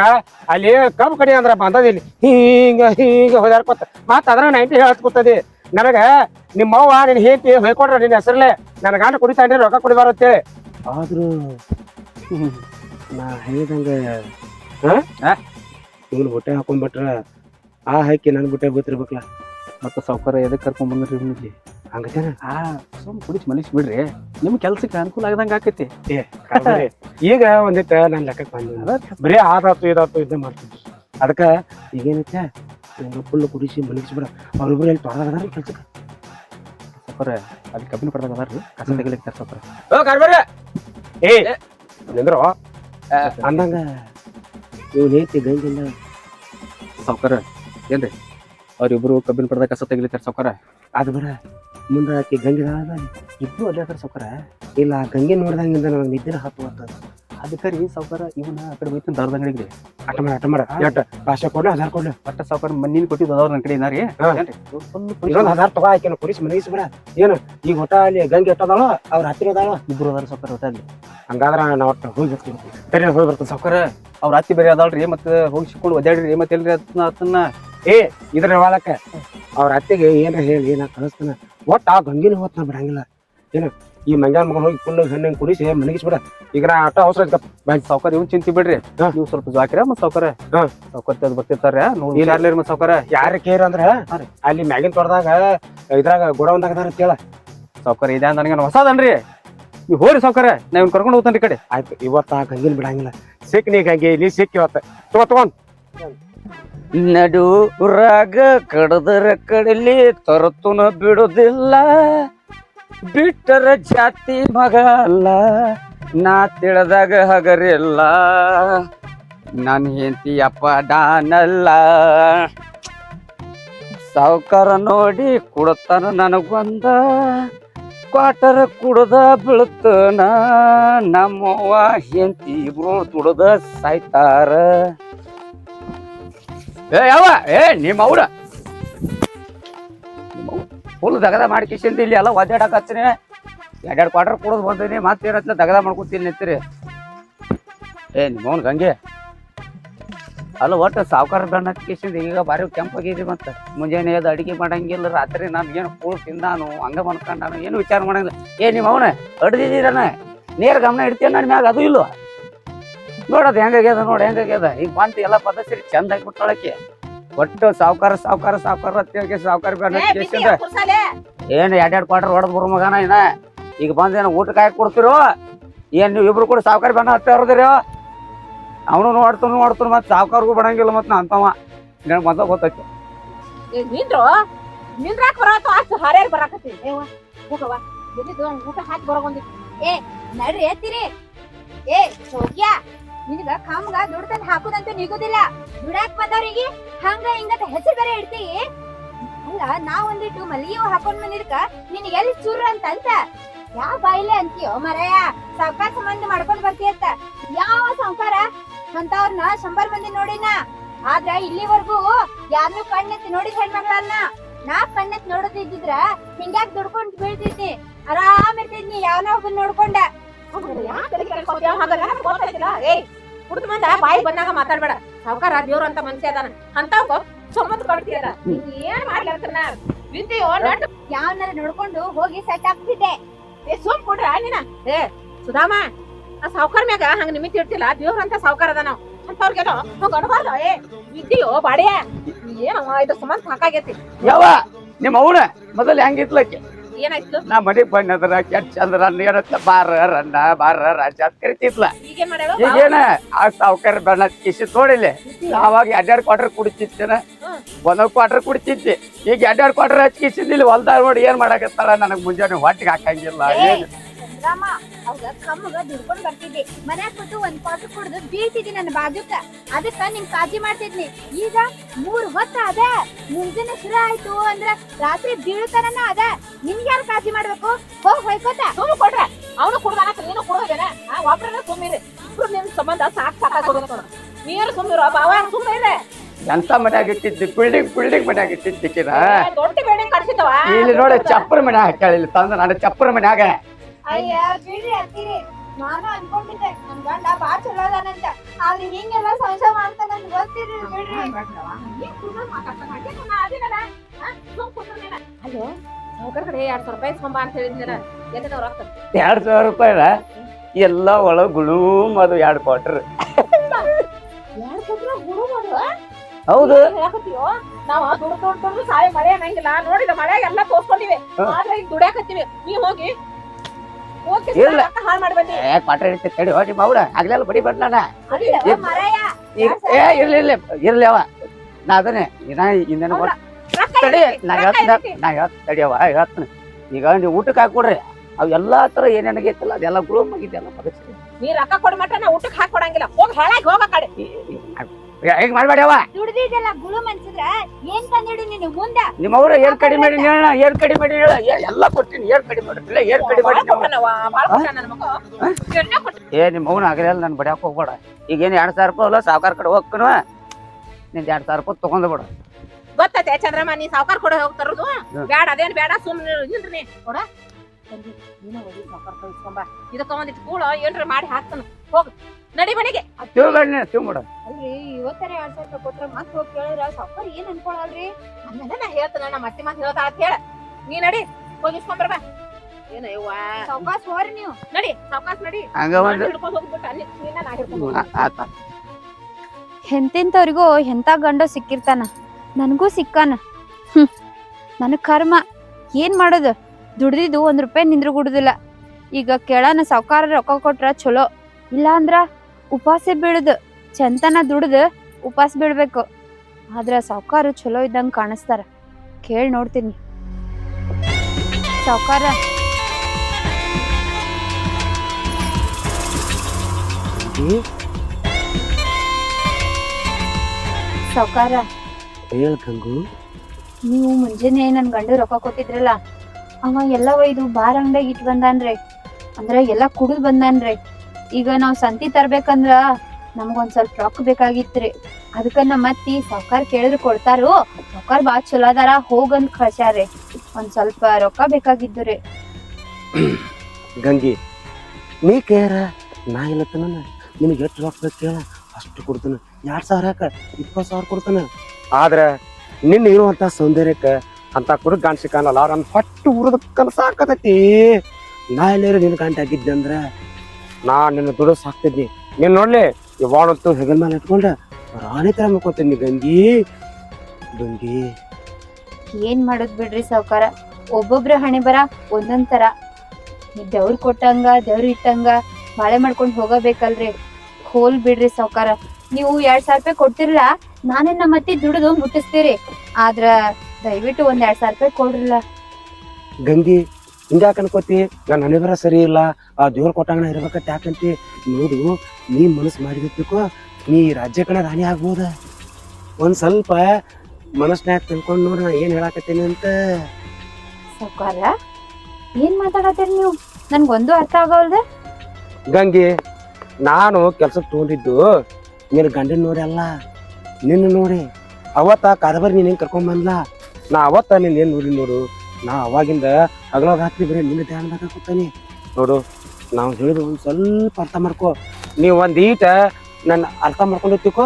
S1: ಅಲ್ಲಿ ಕಬ್ಬು ಕಡಿ ಅಂದ್ರ ಬಂದದಿಲ್ಲಿ ಹಿಂಗ ಹಿಂಗ ಹೋದಾರ್ಕೊತ ಮತ್ತ ಅದ್ರ ನೈಂಟಿ ಹೇಳ್ಕೊತದಿ ನನಗ ನಿಮ್ಮವ್ವ ನಿನ್ ಹೇಳ್ತಿ ಹೋಯ್ಕೊಡ್ರ ನಿನ್ನ ಹೆಸರಲ್ಲೇ ನನ್ನ ಗಂಡ ಕುಡಿತಾಂಡ್ರಿ ರೊಕ್ಕ ಕುಡಿ ಬರುತ್ತೆ ಆದ್ರೂ ನಾ ಹೇಳಿದಂಗ ಇವನು ಬುಟ್ಟೆ ಹಾಕೊಂಡ್ಬಿಟ್ರ ಆ ಹಾಕಿ ನನ್ ಬುಟ್ಟೆ ಗೊತ್ತಿರ್ಬೇಕಲ್ಲ
S3: ಮತ್ತೆ ಸೌಕರ್ಯ ಎದಕ್ಕೆ ಕರ್ಕೊಂಡ್ ಬಂದ್ರಿ ಇಲ್ಲಿ
S1: ಹಂಗತೇನ?
S3: ಆ ಸುಮ್ ಕುಡಿಸಿ ಮಲಿಸ್ ಬಿಡ್ರಿ. ನಿಮ್ ಕೆಲ್ಸಕ್ಕೆ ಅನುಕೂಲ ಆಗದಂಗ ಆಕೈತಿ.
S1: ಈಗ ಒಂದಿತ್ತ ನನ್ನ ಲೆಕ್ಕಕ್ಕೆ ಬಂದ. ಬರೀ ಆದಾತು ಇದಾತು ಇದ್ದೇ ಮಾಡ್ತೀನಿ. ಅದಕ್ಕ ಈಗೇನೈತೆ? ಇವ್ನು ಫುಲ್ ಕುಡಿಸಿ ಮಲಗಿಸ್ಬಿಡ ಅವ್ರಿಬ್ರು ಎಲ್ಲಿ ತೊಡದಾರ ಕೆಲ್ಸಕ್ಕೆ?
S3: ಅಲ್ಲಿ ಕಬ್ಬಿನ ಪಡ್ದಾಗ ಅದಾರ್ರಿ. ಕಸ ತೆಗಿಲಿಕ್ಕೆ ಸಾವ್ಕಾರ
S1: ಏ ನಿಂದ್ರು? ಅಂದಂಗ ಇವ್ನ ಐತಿ ಗಂಗಿಲ್ಲ
S3: ಸಾವ್ಕಾರ. ಏನ್ರಿ? ಅವ್ರಿಬ್ರು ಕಬ್ಬಿನ ಪಡ್ದಾಗ ಕಸ ತೆಗಿಲಿಕ್ಕೆ ಸೌಕರ
S1: ಅದು ಬರ ಮುಂದೆ ಆಕೆ ಗಂಗೆ
S3: ಇದ್ರೂ ಅದೇ ಕಡೆ ಸೌಕರ
S1: ಇಲ್ಲ ಆ ಗಂಗೆ ನೋಡ್ದಂಗಿಂದ ನನಗೆ ನಿದ್ದೆ ಹತ್ತು ಬರ್ತದ
S3: ಅದಕ್ಕೆ ರೀ ಸಾವ್ಕಾರ ಇವನ ಆ ಕಡೆ ಹೋಯ್ತು ದಾರದ ಅಂಗಡಿಗೆ.
S1: ಆಟ ಮಾಡ ಆಟ ಮಾಡ. ಎಟ್ ಭಾಷೆ ಕೊಡ್ಲಿ ಹಜಾರ್ ಕೊಡ್ಲಿ
S3: ಒಟ್ಟ ಸಾವ್ಕಾರ ಮಣ್ಣಿನ ಕೊಟ್ಟಿದ್ದು ಅದಾವ್ರ ನನ್ನ ಕಡೆ ಏನಾರಿ? ರೀ
S1: ಇನ್ನೊಂದು ಹಜಾರ್ ತಗೋ ಆಕಿನ ಕುಡಿಸಿ ಮಲಗಿಸ್ಬಿಡ ಏನು ಈಗ ಒಟ್ಟ ಅಲ್ಲಿ ಗಂಗೆ ಎಟ್ಟದಾಳ ಅವ್ರ ಹತ್ತಿರ ಅದಾಳ
S3: ಇಬ್ರು ಅದಾರ ಸೌಕರ್ ಒಟ್ಟ ಅಲ್ಲಿ.
S1: ಹಂಗಾದ್ರ ನಾ ಒಟ್ಟು ಹೋಗಿ ಬರ್ತೀನಿ ಸರಿ ಹೋಗಿ ಬರ್ತೀನಿ. ಸೌಕರ್
S3: ಸಾವ್ಕಾರ ಅವ್ರ ಹತ್ತಿ ಬೇರೆ ಅದಾಳ್ರಿ ಮತ್ತೆ ಹೋಗಿ ಸಿಕ್ಕೊಂಡು ಒದ್ದಾಡ್ರಿ. ಮತ್ತೆ ಎಲ್ರಿ ಅದನ್ನ ಅದನ್ನ
S1: ಏ ಇದ್ರ ಹೊಲಕ್ಕ ಅವ್ರ ಅತ್ತೆಗೆ ಏನ್ರ ಹೇಳಿ ನಾ ಕಳಿಸ್ತಾನ. ಒಟ್ಟ ಆ ಗಂಗಿನ ಹೊತ್ತು ನಾ ಬಿಡಂಗಿಲ್ಲ. ಏನು ಈ ಮಂಗ್ಯಾನ ಮಗನ ಹೋಗಿ ಫುಲ್ ಹೆಣ್ಣು ಕುಡಿಸಿ ಮನಗಿಸ್ಬಿಡ ಈಗ ನಾ ಆಟ ಅವಸರ ಐತಪ್ಪ.
S3: ಸಾವ್ಕಾರ ಇವ್ನು ಚಿಂತಿ ಬಿಡ್ರಿ. ನೀವು ಸ್ವಲ್ಪ ಜಾಕಿರ ಮತ್ತ ಸೌಕರ್ಯ
S1: ಹಾಂ.
S3: ಸೌಕರ್ಯ ಅದು ಬರ್ತಿರ್ತಾರೆ. ನೋಡಿ ಯಾರ್ಲೇರಿ ಮತ್ ಸೌಕರ್ಯ
S1: ಯಾರ ಕೇರ್ ಅಂದ್ರೆ ಅಲ್ಲಿ ಮ್ಯಾಗಿನ ತೋಟದಾಗ ಇದ್ರಾಗ ಗೋಡೌನ್ದಾಗ ಅದಾರ ಅಂತೇಳ.
S3: ಸಾವ್ಕಾರ ಇದೆ ನನಗೆ ಹೊಸದನ್ರಿ. ನೀವು ಹೋರಿ ಸೌಕರ್ಯ ನಾ ಇವ್ನ ಕರ್ಕೊಂಡು ಹೋಗ್ತಾನ್ರಿ ಕಡೆ.
S1: ಆಯ್ತು ಇವತ್ತು ಆ ಗಂಗಿನ ಬಿಡಂಗಿಲ್ಲ. ಸಿಕ್ ನೀ ಗಂಗೆ ಇಲ್ಲಿ ಸಿಕ್ ಇವತ್ತ. ತಗೋ ತಗೊಂಡ್.
S6: ನಡು ರಾಗ ಕಡದರ ಕಡಲಿ ತರತುನ ಬಿಡುದಿಲ್ಲ. ಬಿಟ್ಟರ ಜಾತಿ ಮಗ ಅಲ್ಲ, ನಾ ತಿಳಿದಾಗ ಹಗರಿಲ್ಲ. ನನ್ನ ಹೆಂಡತಿ ಅಪ್ಪ ಡಾನಲ್ಲ ಸಾವುಕಾರ ನೋಡಿ ಕುಡತನ ನನಗೊಂದ, ಕ್ವಾಟರ್ ಕುಡ್ದ ಬೀಳ್ತನ. ನಮ್ಮವ್ವ ಹೆಂಡತಿ ಇಬ್ರು ತುಡ್ದ ಸಾಯ್ತಾರ. ಏ, ಯಾವ? ಏ, ನಿಮ್ಮ ಅವ್ರ? ಫುಲ್ ದಗದ ಮಾಡ್ಕಿಸಿಂದ ಇಲ್ಲಿ ಎಲ್ಲ ಒದ್ದಾಡಕತ್ತೀನಿ ಎರಡೆರಡು ಕ್ವಾರ್ಟರ್ ಕೊಡೋದು ಬಂದೀನಿ ಮತ್ತೇನತ್ಲ ದಗದ ಮಾಡ್ಕೊತೀನಿ ನಿಂತೀರಿ. ಏ ನಿಮ್ಮವನ್ ಗಂಗೆ. ಅಲ್ಲ, ಒಟ್ಟು ಸಾವುಕಾರ ಬೆಣ್ಣ ಹಚ್ಕಿಸಿಂದ ಈಗ ಭಾರಿ ಕೆಂಪಾಗಿದ್ರಿ ಮತ್ತೆ. ಮುಂಜಾನೆ ಎದ್ದು ಅಡಿಗೆ ಮಾಡಂಗಿಲ್ಲ, ರಾತ್ರಿ ನಾನು ಏನು ತಿಂದಾನು, ಹಂಗ ಮಾಡ್ಕೊಂಡಾನು, ಏನು ವಿಚಾರ ಮಾಡಂಗಿಲ್ಲ. ಏ, ನಿಮ್ಮ ಅವನ, ಅಡ್ದಿದ್ದೀರನ? ನೇರ ಗಮನ ಇಡ್ತೀನಿ ನನ್ನ ಮ್ಯಾಗ? ಅದು ಇಲ್ವ? ನೋಡೋದು ಹೆಂಗಾಗ್ಯದ ನೋಡಿ ಹೆಂಗಾಗ್ಯದ ಈಗ ಬಂತು ಎಲ್ಲ ಪದ್ಧತಿ ಚಂದ ಆಗಿಬಿಟ್ಟೊಳಕ್ಕೆ ಒಟ್ಟು ಸಾವುಕಾರ ಸಾವುಕಾರ ಸಾವುಕಾರ ಅಂತೇಳಿ ಸಾವ್ಕಾರ ಬೇಡ
S4: ಏನು
S6: ಏನ್ ಎರಡ್ ಎರಡ್ ಕ್ವಾರ್ಟರ್ ಹೊಡೆದ್ ಬರೋ ಮಗನ ಏನ ಈಗ ಬಂದ್ ಏನ ಊಟ ಹಾಕಿ ಕೊಡ್ತಿರೋ? ಏನ್ ನೀವು ಇಬ್ರು ಕೂಡ ಸಾವುಕಾರ ಬಣ್ಣ ಹತ್ತ ಹೊರದ್ರಿ ಅವನು ನೋಡ್ತಾನು ನೋಡ್ತಾನು ಮತ್ತೆ ಸಾವ್ಕಾರ್ಗೂ ಬಡಂಗಿಲ್ಲ ಮತ್ತೆ ನಾ ಅಂತವ ನಿನಗೆ ಮೊದ್ಲ ಗೊತ್ತೈತಿ.
S4: ಏ, ನಿಂದ್ರು? ನಿಂದ್ರಾಕ್ ಬರಾತ ಅಷ್ಟು ಹರಿಯರ್ ಬರಾಕತ್ತಿ. ಏವ ಹೋಗವ್ವ ಎಲ್ಲಿದ್ದು? ಊಟ ಹಾಕಿ ಬರೋಗೊಂದಿತ್ತು
S2: ನಡ್ರಿ ಎತ್ತಿರಿ. ಏ ಸೌಖ್ಯ ನಿನಗ ಕಾಮಗ ದುಡ್ಡು ಹಾಕುದಂತೂ ನಿಗುದಿಲ್ಲ. ದುಡಾಕ್ ಬಂದವ್ರಿಗೆ ಹಂಗ ಹಿಂಗಂತ ಹೆಸರು ಬೇರೆ ಇಡ್ತೀ. ಅಲ್ಲ ನಾ ಒಂದಿಟ್ಟು ಮಲ್ಲಿಗೆ ಹೂ ಹಾಕೊಂಡ್ ಬಂದಿದ್ಕ ನಿನ್ ಎಲ್ಲಿ ಚೂರು ಅಂತ ಅಂತ ಯಾವ ಬಾಯಿಲೆ ಅಂತೀಯೋ ಮರಯ, ಸಾವ್ಕಾರ ಸಂಬಂಧ ಮಾಡ್ಕೊಂಡ್ ಬರ್ತೀಯತ್ತ ಯಾವ ಸಾವ್ಕಾರ? ಅಂತವ್ರನ್ನ ಶಂಬರ್ ಮಂದಿ ನೋಡಿನ. ಆದ್ರ ಇಲ್ಲಿವರೆಗೂ ಯಾರನ್ನೂ ಕಣ್ಣೆತ್ತಿ ನೋಡಿದ ಹೆಣ್ಮಗಳನ್ನ ನಾ ಕಣ್ಣೆತ್ತಿ ನೋಡೋದಿದ್ರ ಹಿಂಗ್ಯಾಕ್ ದುಡ್ಕೊಂಡ್ ಬೀಳ್ತಿದ್ನಿ ಆರಾಮ್ ಇರ್ತಿದ್ನಿ, ಯಾವನೋ ಒಬ್ಬನ್ ನೋಡ್ಕೊಂಡ.
S4: ಕುಡ್ದು ಮಂದ ಬಾಯಿ ಬಂದಾಗ ಮಾತಾಡ್ಬೇಡ. ಸಾವ್ಕಾರ ದೇವ್ರ ಅಂತ ಮನ್ಸಿ ಅದಾನ. ಅಂತವ್ ಸೊಮ್ಮತ್ ಕೊಡ್ತೀಯಲ್ಲ. ನೀನ್ ಏನ್ ಮಾಡ್ಲಾರ್ತಾನ ಬಿದ್ದೀಯೋ ನಟ್
S2: ಯಾವನಾರ ನೋಡ್ಕೊಂಡು ಹೋಗಿ ಸೆಟ್ ಆಗ್ತಿದ್ದೆ
S4: ಏ ಸುಮ್ ಕೊಡ್ರ ನೀನ? ಏ ಸುಧಾಮ ಆ ಸಾವ್ಕಾರ ಮ್ಯಾಗ ಹಂಗ ನಿಮಿತ್ ಇರ್ತಿಲ್ಲ ದೇವ್ರ ಅಂತ ಸಾವುಕಾರ ಅದ ನಾವು ಅಂತವ್ರಿಗೆಲ್ಲ ಹೋಗ್ ಅನ್ಬಾರ್ದು ಏ ಬಿದ್ದೀಯೋ ಬಾಡಿಯ. ಏನವ ಇದು ಸುಮಂತ್ ಸಾಕಾಗೈತಿ.
S6: ಯಾವ ನಿಮ್ಮ ಅವನ ಮೊದಲು ಹೆಂಗಿತ್ಲಕ್ಕೆ
S4: ಏನಾಯ್ತು?
S6: ನಾ ಮನಿಗ್ ಬಂದದ್ರ ಕೆಟ್ಟ ಚಂದ್ರ ಏನತ್ತ ಬಾರ ರನ್ನ ಬಾರ ರಾಜ ಅಂತ ಕರಿತಿದ್ಲ.
S4: ಈಗೇನ್
S6: ಈಗೇನ ಆ ಸಾವುಕಾರ ಬೆಣ್ಣ ಕಿಸಿ ತೋಡಿಲೆ. ಅವಾಗ ಎರಡೆರಡು ಕ್ವಾರ್ಟರ್ ಕುಡಿತಿದ್ದೇನ. ಒಂದೊಂದು ಕ್ವಾರ್ಟರ್ ಕುಡಿತಿದ್ದೆ. ಈಗ ಎರಡೆರಡು ಕ್ವಾರ್ಟರ್ ಹಚ್ಚಿ ಕಿಸಿದಿಲ್ಲ ಹೊಲ್ದಾಗ ನೋಡಿ ಏನ್ ಮಾಡಕತ್ತಾರ? ನನಗ್ ಮುಂಜಾನೆ ಹೊಟ್ಟಿಗೆ ಹಾಕಂಗಿಲ್ಲ. ಏನು?
S2: ರಾಮ ಅವಾಗ ಕಮ್ಮಗ ದುಡ್ಕೊಂಡ್ ಬರ್ತಿದ್ದೆ. ಮನ್ಯಾಗ ಕೊಟ್ಟು ಒಂದ್ ಪಾಟ್ ಕುಡ್ದು ಬೀಳ್ತಿದ್ದಿ ನನ್ನ ಬಾಜುಕ ಅದಕ್ಕ ನಿನ್ ಕಾಜಿ ಮಾಡ್ತಿದ್ನಿ. ಈಗ ಮೂರ್ ಹೊತ್ತ ಅದ ಮುಂಜಾನೆ ಶುರು ಆಯ್ತು ಅಂದ್ರ ರಾತ್ರಿ ಬೀಳ್ತನನ ಅದ ನಿನ್ಗೆ ಯಾರು ಕಾಜಿ ಮಾಡ್ಬೇಕು? ಹೋಗ್ ಹೊಯ್ಕೋತ.
S4: ಸುಮ್ಮ ಕೊಡ್ರ ಅವನು ಕುಡ್ದಾನ ನೀನು ಕುಡ್ದೇನ ಆ ಒಬ್ರನ್ನ ಸುಮ್ಮಿರಿ ಇಬ್ರು ನಿಮ್ ಸಂಬಂಧ ಸಾಕ್ ಸಾಕಾಗೋದು ನೀರು ಸುಮ್ಮಿರೋ ಬಾವ ಸುಮ್ಮನೆ
S6: ಎಂತ ಮನ್ಯಾಗ ಇಟ್ಟಿದ್ದಿ? ಬಿಲ್ಡಿಂಗ್ ಬಿಲ್ಡಿಂಗ್ ಮನ್ಯಾಗ ಇಟ್ಟಿದ್ದಕ್ಕಿನ
S4: ದೊಡ್ಡ ಬಿಲ್ಡಿಂಗ್
S6: ಇಲ್ಲಿ ನೋಡಿ ಚಪ್ಪರ ಮನೆ ಹಾಕ್ಯಾಳ ಇಲ್ಲಿ. ತಂದ ನಾನು ಚಪ್ಪರ ಮನ್ಯಾಗ.
S2: ಅಯ್ಯ ಬಿಡ್ರಿ ಅಂತೀರಿ. ನಾನು ಅನ್ಕೊಂಡಿದ್ದೆ ನನ್ ಗಂಡ ಬಾ ಚಲೋ ಅದಾನಂತ. ಆದ್ರೆ ಹಿಂಗೆಲ್ಲ ಸಂಶಯ ಬಿಡ್ರಿ.
S4: ಅಲ್ಲೋ ಸಾವ್ಕಾರ ಕಡೆ ಎರಡ್ ಸಾವಿರ ರೂಪಾಯಿ ಇಸ್ಕೊಂಬ ಅಂತ ಹೇಳಿದ್ನಲ್ಲ ಎಲ್ಲಿಂದ ರೊಕ್ಕ
S6: ಎರಡ್ ಸಾವಿರ ರೂಪಾಯಿನ ಎಲ್ಲ ಒಳಗ ಗುಳೂಮ್ ಅದು ಎರಡ್ ಕ್ವಾರ್ಟರ್
S4: ಕೊಟ್ರ ಮಾಡುವ
S6: ಹೌದು.
S4: ಹೇಳಕತ್ತೀಯೋ? ನಾವ್ ದುಡ್ಡು ದುಡ್ಡು ಸಾಯಿ ಮಳೆ ಅನ್ನಂಗಿಲ್ಲ. ನೋಡಿದ ಮಳೆ ಎಲ್ಲ ತೋರ್ಸ್ಕೊಂಡಿವಿ. ಆದ್ರೆ ಈಗ ದುಡ್ಯಾಕತ್ತೀವಿ. ನೀ ಹೋಗಿ
S6: ಇಲ್ಲ. ತಡಿ. ಹೋಗಿ ಮಾವುಡ ಆಗ್ಲೆಲ್ಲ ಬಡಿ ಏ ಇರ್ಲಿ ಇರ್ಲಿ. ಇರ್ಲಿ ಅವ. ನಾ ಅದನ್ನೇ. ಇನ್ನ ಇಂದನ
S4: ಹೌದಾ?
S6: ತಡಿ
S4: ಐತಿ,
S6: ನಾ ಹೇಳ್ತೀನಿ. ನಾ ಹೇಳ್ತೀನಿ. ಈಗ ನೀವು ಊಟಕ್ಕೆ ಹಾಕೊಡ್ರಿ ಅವು ಎಲ್ಲಾ ತರ ಏನೇನಾಗೈತಲ್ಲ ಅದೆಲ್ಲ ಗುಳೂಮ್ ಆಗಿದೆಲ್ಲ ಪದಕ್ಷಿಣೆ
S4: ನೀ ರೊಕ್ಕ ಕೊಡ ಮಟ್ಟ ನಾ ಊಟಕ್ಕೆ ಹಾಕಿ ಕೊಡಂಗಿಲ್ಲ ಹೋಗಿ ಹಾಳಾಗಿ ಹೋಗ ಕಡೆ.
S6: ಹೆಂಗ್ ಮಾಡ್ಬೇಡವ
S2: ದುಡ್ದಿದ್ದೆಲ್ಲ ಗುಳು ಮನ್ಸಿದ್ರ ಏನ್ ತಂದಿಡಿ ನೀನು ಮುಂದ.
S6: ನಿಮ್ಮ ಅವ್ರ ಏನ್ ಕಡಿಮೆ ಮಾಡಿ ಹೇಳ ಏನ್ ಕಡಿಮೆ ಮಾಡಿ ಹೇಳ ಎಲ್ಲ ಕೊಡ್ತೀನಿ ಏನ್ ಕಡಿಮೆ ಮಾಡಿಲ್ಲ ಏನ್ ಕಡಿಮೆ ಮಾಡಿ. ಏ ನಿಮ್ಮ ಅವನ ಆಗಲಿಲ್ಲ ನನ್ ಬಡಿಯಾಕ ಹೋಗ್ಬೇಡ. ಈಗ ಏನ್ ಎರಡ್ ಸಾವಿರ ರೂಪಾಯಿ ಅಲ್ಲ ಸಾವುಕಾರ ಕಡೆ ಹೋಗ್ಕನು. ನಿಂದ ಎರಡ್ ಸಾವಿರ ರೂಪಾಯಿ ತಗೊಂಡ್ ಬಿಡು
S4: ಗೊತ್ತೈತೆ ಚಂದ್ರಮ್ಮ ನೀ ಸಾವ್ಕಾರ ಕೊಡ ಹೋಗ್ತಾರದು ಬೇಡ ಅದೇನ್ ಬೇಡ ಸುಮ್ನೆ ನಿಲ್ರಿ ಕೊಡ. ನೀನು ಹೋಗಿ ಸಾವ್ಕಾರ ಕಳಿಸ್ಕೊಂಬ ಇದಕ್ಕ ಒಂದಿಟ್ಟು ಕೂಳ ಏನ್ರ ಮಾಡಿ ಹಾಕ್ತಾನ. ಹೋಗ್. ನಡಿ ಮನೆಗೆ.
S6: ತಿಳ್ಗಣ್ಣೆ ತಿಳ್ಬಿಡು
S2: ಅಲ್ರಿ ಇವತ್ತರ ಎರಡ್ ಸಾವಿರ ರೂಪಾಯಿ ಕೊಟ್ರ ಮತ್ ಹೋಗಿ ಕೇಳಿದ್ರ ಸಾವ್ಕಾರ ಏನ್ ಅನ್ಕೊಳಲ್ರಿ?
S4: ಆಮೇಲೆ ನಾ ಹೇಳ್ತಾನ ನಮ್ಮ ಅತ್ತಿ ಮಾತು ಹೇಳ್ತಾ ಅಂತ ಹೇಳ. ನೀ ನಡಿ ಹೋಗಿ ಬಾ ಏನ ಯವ್ವ?
S2: ಸಾವ್ಕಾಸ್ ಹೋರಿ ನೀವು.
S4: ನಡಿ ಸಾವ್ಕಾಸ್ ನಡಿ.
S6: ಹಂಗ ಒಂದು
S4: ಹಿಡ್ಕೊಂಡು ಹೋಗ್ಬಿಟ್ಟ ನಿನ್ನ ನಾ ಹಿಡ್ಕೊಂಡು
S6: ಆತ.
S2: ಎಂತೆಂತವ್ರಿಗೂ ಎಂತ ಗಂಡ ಸಿಕ್ಕಿರ್ತಾನ? ನನಗೂ ಸಿಕ್ಕಾನ. ಹ್ಮ್ ನನಗ್ ಕರ್ಮ. ಏನ್ ಮಾಡೋದು? ದುಡ್ದಿದ್ದು ಒಂದ್ ರೂಪಾಯಿ ನಿಂದ್ರು ಗುಡುದಿಲ್ಲ ಈಗ ಕೇಳಾನ ಸಾವ್ಕಾರ ರೊಕ್ಕ ಕೊಟ್ರ ಚಲೋ ಇಲ್ಲ ಅಂದ್ರ ಉಪವಾಸ ಬೀಳದ ಚಂತನ ದುಡ್ದು ಉಪವಾಸ ಬೀಳ್ಬೇಕು. ಆದ್ರೆ ಸಾವ್ಕಾರ ಚಲೋ ಇದ್ದಂಗೆ ಕಾಣಿಸ್ತಾರ. ಕೇಳಿ ನೋಡ್ತೀನಿ. ಸಾವ್ಕಾರ. ಸಾವ್ಕಾರ.
S1: ಹೇಳ್ ಗಂಗು.
S2: ನೀವು ಮುಂಜಾನೆ ನನ್ ಗಂಡ ರೊಕ್ಕ ಕೊಟ್ಟಿದ್ರಲ್ಲ ಅವ ಎಲ್ಲ ಒಯ್ದು ಬಾರ್ ಅಂಗಡಿಯಾಗ ಇಟ್ ಬಂದಾನ್ರಿ. ಅಂದ್ರೆ ಎಲ್ಲ ಕುಡಿದ್ ಬಂದಾನ್ರಿ. ಈಗ ನಾವ್ ಸಂತಿ ತರ್ಬೇಕಂದ್ರ ನಮ್ಗೊಂದ್ ಸ್ವಲ್ಪ ರೊಕ್ಕ ಬೇಕಾಗಿತ್ರಿ. ಅದಕ್ಕ ನಮ್ಮ ಅತ್ತಿ ಸಾವ್ಕಾರ್ ಕೇಳಿದ್ರು ಕೊಡ್ತಾರು. ಸಾವ್ಕಾರ್ ಬಾಳ್ ಚಲೋ ಅದಾರ ಹೋಗಂದ್ ಕಳ್ಸ್ಯಾರಿ ಒಂದ್ ಸ್ವಲ್ಪ ರೊಕ್ಕ ಬೇಕಾಗಿದ್ದು ರೀ.
S1: ಗಂಗಿ, ನೀ ಕೇರ, ನಾ ಇಲ್ಲತ್ತನ ನಿನಗೆ ಎಷ್ಟು ರೊಕ್ಕ ಬೇಕು ಕೇಳ, ಅಷ್ಟು ಕೊಡ್ತಾನ. ಎರಡ್ ಸಾವಿರ ಯಾಕ ಇಪ್ಪತ್ತು ಸಾವಿರ ಕೊಡ್ತಾನ. ಆದ್ರೆ ನಿನ್ನ ಇರುವಂತ ಸೌಂದರ್ಯಕ್ಕ ಅಂತ ಕುಡುಕ್ ಗಾಂಡ್ ಅವ್ರ ನನ್ನ ಹೊಟ್ಟು ಉರದ ಕನಸಾಕತೈತಿ ನಾ ಇಲ್ಲೇ ನಿನ್ ಗಂಟೆ ಆಗಿದ್ದೆ ಅಂದ್ರ ನಾ ನಿನ್ನ ದುಡ್ಡು ಸಾಕ್ತಿದ್ನಿ ನೀನ್ ನೋಡ್ಲಿ ಇವಾಡಂತೂ ಹೆಗಲ್ ಮೇಲೆ ಇಟ್ಕೊಂಡ ರಾಣಿ ತರ ಮಾಡ್ಕೊತೀನಿ ಗಂಗಿ. ಗಂಗಿ.
S2: ಏನ್ ಮಾಡೋದ್ ಬಿಡ್ರಿ ಸಾವ್ಕಾರ? ಒಬ್ಬೊಬ್ರ ಹಣೆ ಬರ ಒಂದೊಂದ್ ತರ. ದೇವ್ರ್ ಕೊಟ್ಟಂಗ ದೇವ್ರ ಇಟ್ಟಂಗ ಬಾಳೆ ಮಾಡ್ಕೊಂಡ್ ಹೋಗಬೇಕಲ್ರಿ. ಹೋಲ್ ಬಿಡ್ರಿ ಸಾವ್ಕಾರ. ನೀವು ಎರಡ್ ಸಾವಿರ ರೂಪಾಯಿ ಕೊಡ್ತಿರ್ಲ ನಾನೇ ನಮ್ಮ ಅತ್ತಿ ದುಡಿದು ಮುಟ್ಟಿಸ್ತೀರಿ. ಆದ್ರ ದಯವಿಟ್ಟು ಒಂದ್ ಎರಡ್ ಸಾವಿರ ರೂಪಾಯಿ ಕೊಡ್ರಿಲ್ಲ.
S1: ಗಂಗಿ ಹಿಂಗ್ಯಾಕ ಅನ್ಕೋತಿ ನಾನು ಬರ ಸರಿ ಇಲ್ಲ. ಆ ದೇವ್ರ ಕೊಟ್ಟಂಗ ನಾ ಇರ್ಬೇಕಂತ ಯಾಕಂತಿ? ನೋಡು ನೀ ಮನಸ್ಸು ಮಾಡಿದಿಕ್ಕೋ ನೀ ರಾಜ್ಯ ಕಡೆ ರಾಣಿ ಆಗ್ಬೋದ? ಒಂದ್ ಸ್ವಲ್ಪ ಮನಸ್ನ್ಯಾಗ ತಿಳ್ಕೊಂಡು ನೋಡ್ರಿ ನಾ ಏನ್ ಹೇಳಾಕತ್ತೀನಿ ಅಂತ.
S2: ಸಾವ್ಕಾರ ಏನ್ ಮಾತಾಡತ್ತೀರಿ ನೀವು? ನನ್ಗೊಂದು ಅರ್ಥ ಆಗವಲ್ದೆ?
S1: ಗಂಗಿ ನಾನು ಕೆಲ್ಸಕ್ಕೆ ತಗೊಂಡಿದ್ದು ನಿನ್ನ ಗಂಡನ ನೋಡಿ ಅಲ್ಲ. ನಿನ್ನ ನೋಡಿ. ಅವತ್ತ ಕಾದಬರ್ ನೀನ್ ಹೆಂಗ್ ಕರ್ಕೊಂಡ್ ಬಂದ್ಲ? ನಾ ಅವತ್ತ ನೀನ್ ಏನ್ ನೋಡಿ ನೋಡು. ನಾ ಅವಾಗಿಂದ ಹಗಲ ರಾತ್ರಿ ಬರೀ ನಿನ್ನ ಧ್ಯಾನದಾಗ ಕೂತಾನೆ. ನೋಡು, ನಾವು ಹೇಳಿದ್ರು ಒಂದು ಸ್ವಲ್ಪ ಅರ್ಥ ಮಾಡ್ಕೋ. ನೀವು ಒಂದು ಈಟ ನನ್ನ ಅರ್ಥ ಮಾಡ್ಕೊಂಡಿರ್ತಿಕೋ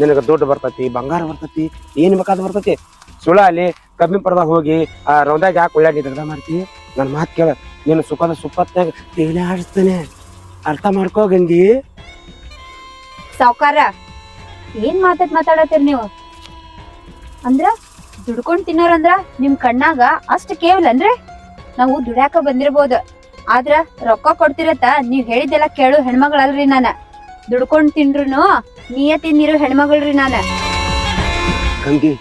S1: ನಿನಗೆ ದುಡ್ಡು ಬರ್ತತಿ, ಬಂಗಾರ ಬರ್ತತಿ, ಏನು ಬೇಕಾದ ಬರ್ತತಿ. ಸುಳ ಅಲ್ಲಿ ಕಮ್ಮಿ ಪಡ್ದಾಗ ಹೋಗಿ, ಆ ರೌಂದಾಗ ಯಾಕೆ ಒಳ್ಳೆ ನೀ ದಗದ ಮಾಡ್ತಿ? ನನ್ನ ಮಾತು ಕೇಳ. ನೀನು ಸುಖದ ಸುಪ್ಪತ್ತಾಗ ತೇಲೆ ಆಡಿಸ್ತೇನೆ ಅರ್ಥ ಮಾಡ್ಕೋ ಗಂಗಿ.
S2: ಸಾವ್ಕಾರ, ಏನ್ ಮಾತಾಡ್ ಮಾತಾಡತ್ತೀರಿ ನೀವು? ಅಂದ್ರ ದುಡ್ಕೊಂಡ್ ತಿನ್ನೋರಂದ್ರ ನಿಮ್ ಕಣ್ಣಾಗ ಅಷ್ಟ್ ಕೇವಲನ್ರಿ ನಾವು ದುಡ್ಯಾಕ ಬಂದಿರ್ಬೋದು. ಆದ್ರ ರೊಕ್ಕ ಕೊಡ್ತಿರತ್ತ ನೀವ್ ಹೇಳಿದ್ದೆಲ್ಲ ಕೇಳು ಹೆಣ್ಮಗಳಲ್ರಿ ನಾನ. ದುಡ್ಕೊಂಡ್ ನೀಯತ್ತಿ ನೀರು ಹೆಣ್ಮಗಳ್ರಿ ನಾನ.
S1: ಗಂಗಿ,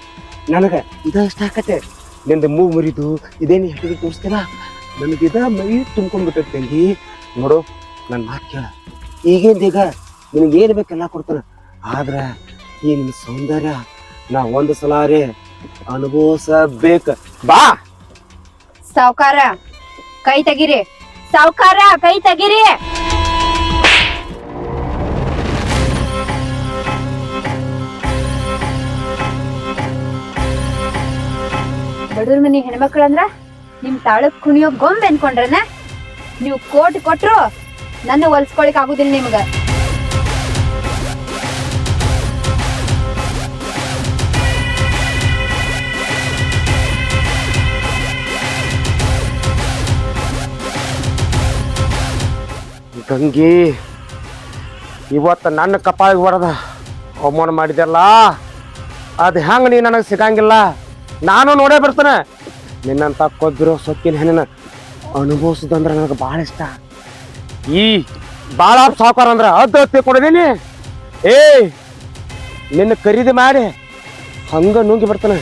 S1: ನನಗ ಇದ ಇಷ್ಟ ಆಕತೆ. ನಿಂದ ಮೂ ಮುರಿದು ಇದೇನು ಹಿಡಿದು ತೋರಿಸ್ತಿಲ್ಲ ನನಗೆ ಇದ ಮೈ ತುಂಬ್ಕೊಂಡ್ಬಿಟ್ಟೈತೆ ಗಂಗಿ. ನೋಡು ನನ್ನ ಮಾತು ಕೇಳ. ಈಗೇಂದೀಗ ಈಗ ನಿನಗೆ ಏನು ಬೇಕೆಲ್ಲ ಕೊಡ್ತಾನ ಆದ್ರ ಈ ನಿನ್ನ ಸೌಂದರ್ಯ, ನಾ ಒಂದು ಸಲಾರೆ ಅನುಭವಿಸಬೇಕ. ಬಾ.
S2: ಸಾವ್ಕಾರ, ಕೈ ತೆಗಿರಿ. ಸಾವ್ಕಾರ, ಕೈ ತೆಗಿರಿ. ಬಡವ್ರ ಮನೆ ಹೆಣ್ಮಕ್ಳಂದ್ರ ನಿಮ್ ತಾಳಕ್ ಕುಣಿಯೋ ಗೊಂಬೆ ಅನ್ಕೊಂಡ್ರನ? ನೀವು ಕೋಟ್ ಕೊಟ್ರು ನನ್ನ ಹೊಲ್ಸ್ಕೊಳಿಕ್ ಆಗುದಿಲ್ಲ ನಿಮ್ಗ.
S1: ಗಂಗಿ, ಇವತ್ತು ನನ್ನ ಕಪಾಳಿಗೆ ಹೊಡೆದ ಅವಮಾನ ಮಾಡಿದೆಲ್ಲ ಅದು ಹೆಂಗೆ ನೀ ನನಗೆ ಸಿಗಂಗಿಲ್ಲ? ನಾನು ನೋಡೇ ಬರ್ತಾನೆ. ನಿನ್ನಂತ ಕೊಬ್ಬಿರೋ ಸೊಕ್ಕಿನ ಹೆಣ್ಣಿನ ಅನುಭವಿಸೋದಂದ್ರೆ ನನಗೆ ಭಾಳ ಇಷ್ಟ. ಈ ಭಾಳ ಸಾವುಕಾರ ಅಂದ್ರೆ ಅದು ತಿಳ್ಕೊಂಡಿದ್ದೀನಿ ಏಯ್, ನಿನ್ನ ಖರೀದಿ ಮಾಡಿ ಹಂಗೆ ನುಂಗಿ ಬರ್ತಾನೆ.